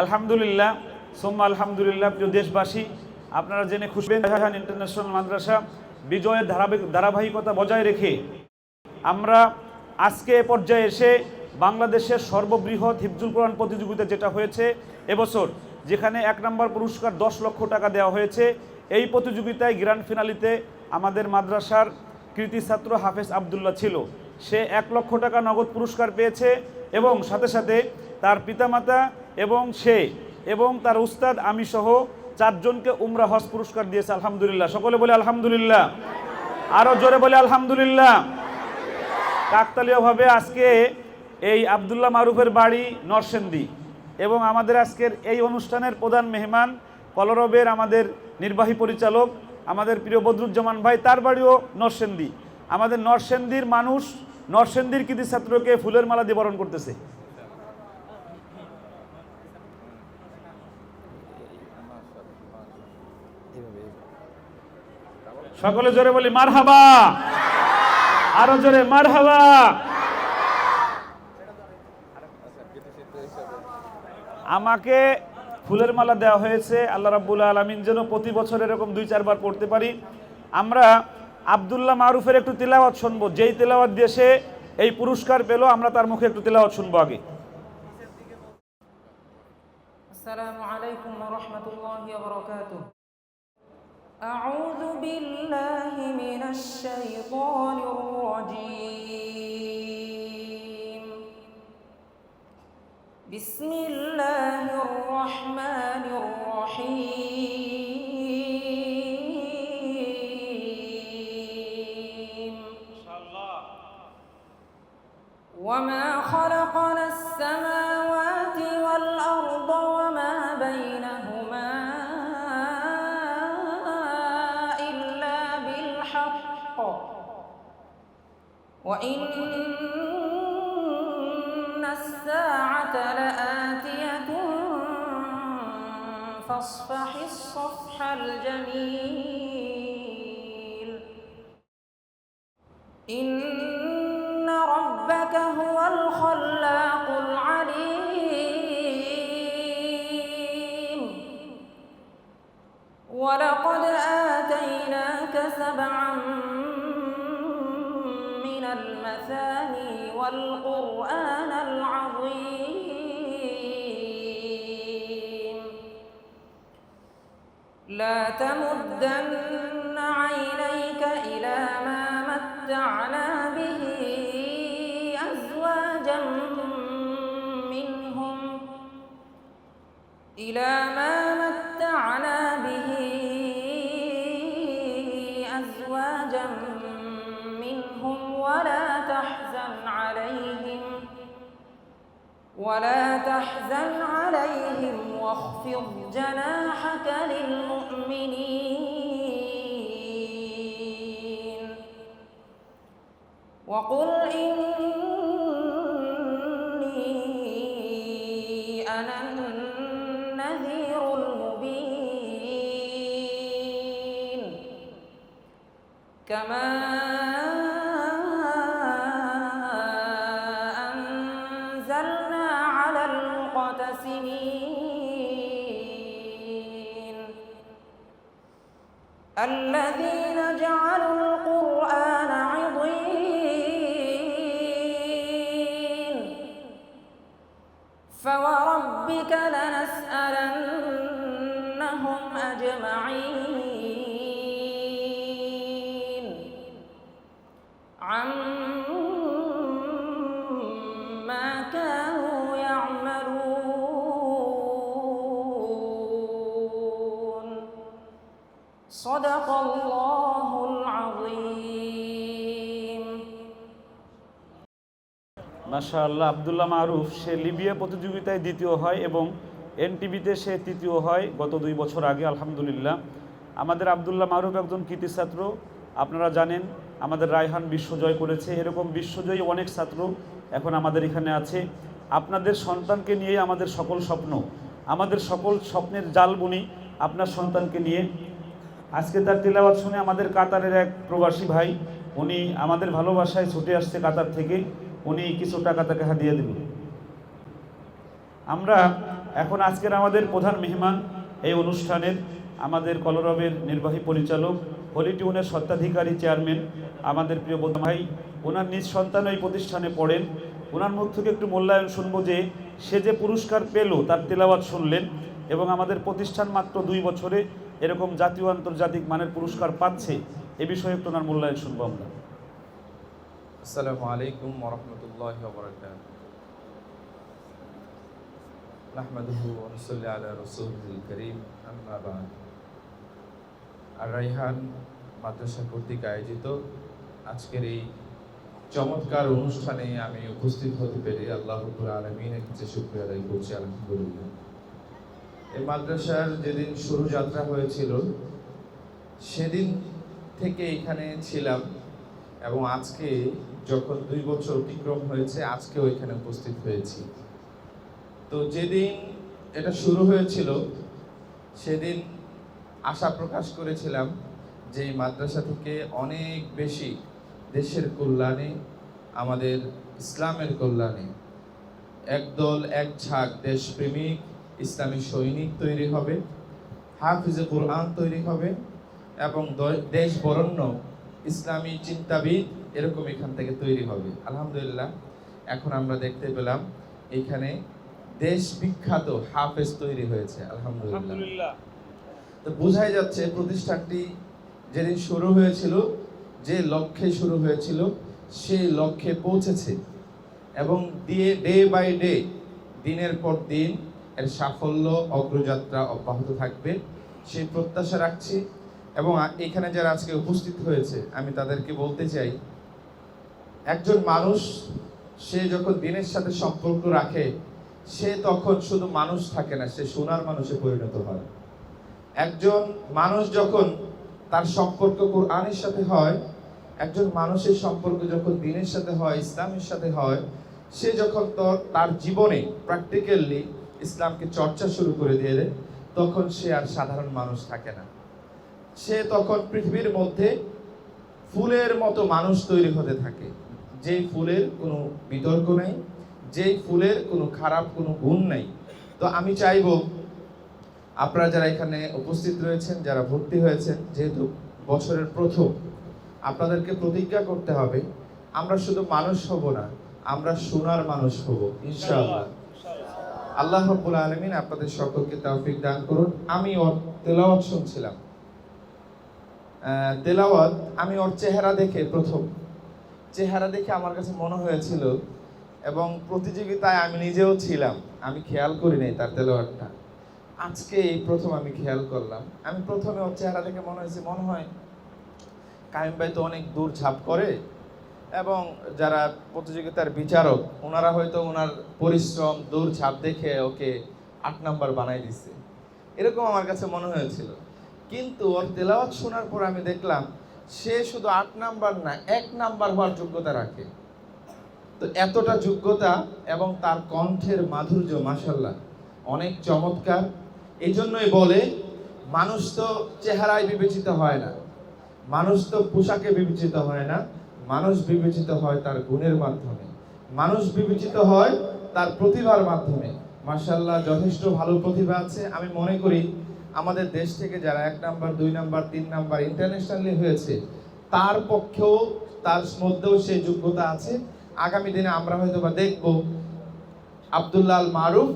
আলহামদুলিল্লাহ, সোম্মা আলহামদুলিল্লাহ, প্রিয় দেশবাসী, আপনারা জেনে খুশি হবেন ইন্টারন্যাশনাল মাদ্রাসা বিজয়ের ধারাবাহিক ধারাবাহিকতা বজায় রেখে আমরা আজকে এ পর্যায়ে এসে বাংলাদেশের সর্ববৃহৎ হিফজুল কোরআন প্রতিযোগিতা যেটা হয়েছে এবছর, যেখানে এক নম্বর পুরস্কার দশ লক্ষ টাকা দেওয়া হয়েছে, এই প্রতিযোগিতায় গ্র্যান্ড ফিনালিতে আমাদের মাদ্রাসার কৃতি ছাত্র হাফেজ আবদুল্লাহ ছিল। সে এক লক্ষ টাকা নগদ পুরস্কার পেয়েছে এবং সাথে সাথে তার পিতামাতা এবং সে এবং তার উস্তাদ, আমি সহ চারজনকে উমরা হজ পুরস্কার দিয়েছে, আলহামদুলিল্লাহ। সকলে বলে আলহামদুলিল্লাহ। আরও জোরে বলে আলহামদুলিল্লাহ। কাকতালীয়ভাবে আজকে এই আবদুল্লাহ মারুফের বাড়ি নরসেন্দি এবং আমাদের আজকের এই অনুষ্ঠানের প্রধান মেহমান, কলরবের আমাদের নির্বাহী পরিচালক, আমাদের প্রিয় বদরুজ্জামান ভাই, তার বাড়িও নরসেন্দি আমাদের নরসেন্দির মানুষ নরসেন্দির কৃতি ছাত্রকে ফুলের মালা দিয়ে বরণ করতেছে। সকলে জোরে বলি মার হাবা আরও জোরে মার হাবা আমাকে ফুলের মালা দেওয়া হয়েছে আল্লাহ রাবুল আলমিন যেন প্রতি বছর এরকম দুই চারবার পড়তে পারি। আমরা আবদুল্লাহ মারুফের একটু তেলাওয়াত শুনব যেই তেলাওয়াত দিয়ে সে এই পুরস্কার পেল আমরা তার মুখে একটু তেলাওয়াত শুনব আগে। আসসালামু আলাইকুম ওয়া রাহমাতুল্লাহি ওয়া বারাকাতুহু। أعوذ بالله من الشيطان الرجيم. بسم الله الرحمن الرحيم. وما خلقنا السماوات وإن الساعة لآتية فاصفح الصفح الجميل. إن ربك هو الخلاق والقرآن العظيم. لا تمدن عينيك إلى ما متعنا به أزواجا منهم إلى ما ولا تحزن عليهم واخفض جناحك للمؤمنين. وقل إني أنا النذير المبين. كما الذين جعلوا মাশাআল্লাহ, আবদুল্লাহ মারুফ, সে লিবিয়া প্রতিযোগিতায় দ্বিতীয় হয় এবং এনটিভিতে সে তৃতীয় হয় গত দুই বছর আগে, আলহামদুলিল্লাহ। আমাদের আবদুল্লাহ মারুফ একজন কৃতি ছাত্র, আপনারা জানেন, আমাদের রায়হান বিশ্বজয় করেছে। এরকম বিশ্বজয়ী অনেক ছাত্র এখন আমাদের এখানে আছে। আপনাদের সন্তানকে নিয়ে আমাদের সকল স্বপ্ন, আমাদের সকল স্বপ্নের জাল বুনি আপনার সন্তানকে নিয়ে। আজকে তার তেলাওয়াত শুনে আমাদের কাতারের এক প্রবাসী ভাই, উনি আমাদের ভালোবাসায় ছুটে আসছে কাতার থেকে। উনি কিছু টাকা তাকে হাদিয়ে দেবেন আমরা এখন আজকের আমাদের প্রধান মেহমান এই অনুষ্ঠানের আমাদের কলরবের নির্বাহী পরিচালক হলিটিউনের স্বত্বাধিকারী চেয়ারম্যান, আমাদের প্রিয় বন্ধু ভাই, ওনার নিজ সন্তান এই প্রতিষ্ঠানে পড়েন। ওনার মুখ থেকে একটু মূল্যায়ন শুনব যে, সে যে পুরস্কার পেল তার তেলাওয়াত শুনলেন এবং আমাদের প্রতিষ্ঠান মাত্র দুই বছরে এরকম জাতীয় আন্তর্জাতিক মানের পুরস্কার পাচ্ছে, এ বিষয়ে একটু ওনার মূল্যায়ন শুনব আমরা। আসসালামু আলাইকুম ওরহমতুল্লাহ বরকাত ওয়া নুসাল্লি আলা রাসূলিল কারীম, আম্মা বাদ। আর মাদ্রাসা কর্তৃক আয়োজিত আজকের এই চমৎকার অনুষ্ঠানে আমি উপস্থিত হতে পেরে আল্লাহ আলামিনের কাছে শুকরিয়া আদায় করছি, আলহামদুলিল্লাহ। এই মাদ্রাসার যেদিন শুরু যাত্রা হয়েছিল, সেদিন থেকে এখানে ছিলাম। এবং আজকে যখন দুই বছর অতিক্রম হয়েছে আজকেও এখানে উপস্থিত হয়েছি। তো যেদিন এটা শুরু হয়েছিল, সেদিন আশা প্রকাশ করেছিলাম যে এই মাদ্রাসা থেকে অনেক বেশি দেশের কল্যাণে, আমাদের ইসলামের কল্যাণে একদল এক ঝাঁক দেশপ্রেমিক, ইসলামী সৈনিক তৈরি হবে, হাফিজে কোরআন তৈরি হবে এবং দেশ বরণ্য ইসলামী চিন্তাবিদ এরকম এখান থেকে তৈরি হবে। আলহামদুলিল্লাহ এখন আমরা দেখতে পেলাম এখানে দেশ বিখ্যাত হাফেজ তৈরি হয়েছে আলহামদুলিল্লাহ। তো বোঝাই যাচ্ছে প্রতিষ্ঠানটি যেদিন শুরু হয়েছিল যে লক্ষ্যে শুরু হয়েছিল সেই লক্ষ্যে পৌঁছেছে এবং দিয়ে ডে বাই ডে দিনের পর দিন এর সাফল্য অগ্রযাত্রা অব্যাহত থাকবে। সেই প্রত্যাশা রাখছি। এবং এখানে যারা আজকে উপস্থিত হয়েছে, আমি তাদেরকে বলতে চাই, একজন মানুষ, সে যখন দিনের সাথে সম্পর্ক রাখে, সে তখন শুধু মানুষ থাকে না, সে সোনার মানুষে পরিণত হয়। একজন মানুষ যখন তার সম্পর্ক কোরআনের সাথে হয়, একজন মানুষের সম্পর্ক যখন দিনের সাথে হয়, ইসলামের সাথে হয়, সে যখন তোর- জীবনে প্র্যাকটিক্যালি ইসলামকে চর্চা শুরু করে দিয়ে দেয়, তখন সে আর সাধারণ মানুষ থাকে না। সে তখন পৃথিবীর মধ্যে ফুলের মতো মানুষ তৈরি হতে থাকে। যেই ফুলের কোনো বিতর্ক নেই, যেই ফুলের কোনো খারাপ কোনো গুণ নেই। তো আমি চাইব আপনারা যারা এখানে উপস্থিত রয়েছেন, যারা ভর্তি হয়েছেন, যেহেতু বছরের প্রথম, আপনাদেরকে প্রতিজ্ঞা করতে হবে, আমরা শুধু মানুষ হব না, আমরা সোনার মানুষ হব, ইনশাআল্লাহ। আল্লাহ রাব্বুল আলামিন আপনাদের সকলকে তৌফিক দান করুন। আমি তেলাওয়াত শুনছিলাম। তেলাওয়াত, আমি ওর চেহারা দেখে প্রথম। চেহারা দেখে আমার কাছে মনে হয়েছিল এবং প্রতিযোগিতায় আমি নিজেও ছিলাম। আমি খেয়াল করি নাই তার তেলাওয়াতটা। আজকে এই প্রথম আমি খেয়াল করলাম। আমি প্রথমে ওর চেহারা দেখে মনে হয়েছে, মনে হয় কায়েম ভাই তো অনেক দূর ঝাঁপ করে এবং যারা প্রতিযোগিতার বিচারক, ওনারা হয়তো ওনার পরিশ্রম, দূর ঝাঁপ দেখে ওকে আট নাম্বার বানাই দিচ্ছে এরকম আমার কাছে মনে হয়েছিল। কিন্তু ওর তেলাওয়াত শোনার পর আমি দেখলাম, সে শুধু আট নাম্বার না, এক নাম্বার হওয়ার যোগ্যতা রাখে। তো এতটা যোগ্যতা এবং তার কণ্ঠের মাধুর্য মাসাল্লাহ অনেক চমৎকার। এই জন্যই বলে, মানুষ তো চেহারায় বিবেচিত হয় না। মানুষ তো পোশাকে বিবেচিত হয় না। মানুষ বিবেচিত হয় তার গুণের মাধ্যমে। মানুষ বিবেচিত হয় তার প্রতিভার মাধ্যমে। মার্শাল্লাহ যথেষ্ট ভালো প্রতিভা আছে। আমি মনে করি আমাদের দেশ থেকে যারা এক নাম্বার, দুই নাম্বার, তিন নাম্বার ইন্টারন্যাশনালি হয়েছে, তার পক্ষেও, তার মধ্যেও সেই যোগ্যতা আছে। আগামী দিনে আমরা হয়তো বা দেখব আবদুল্লাহ মারুফ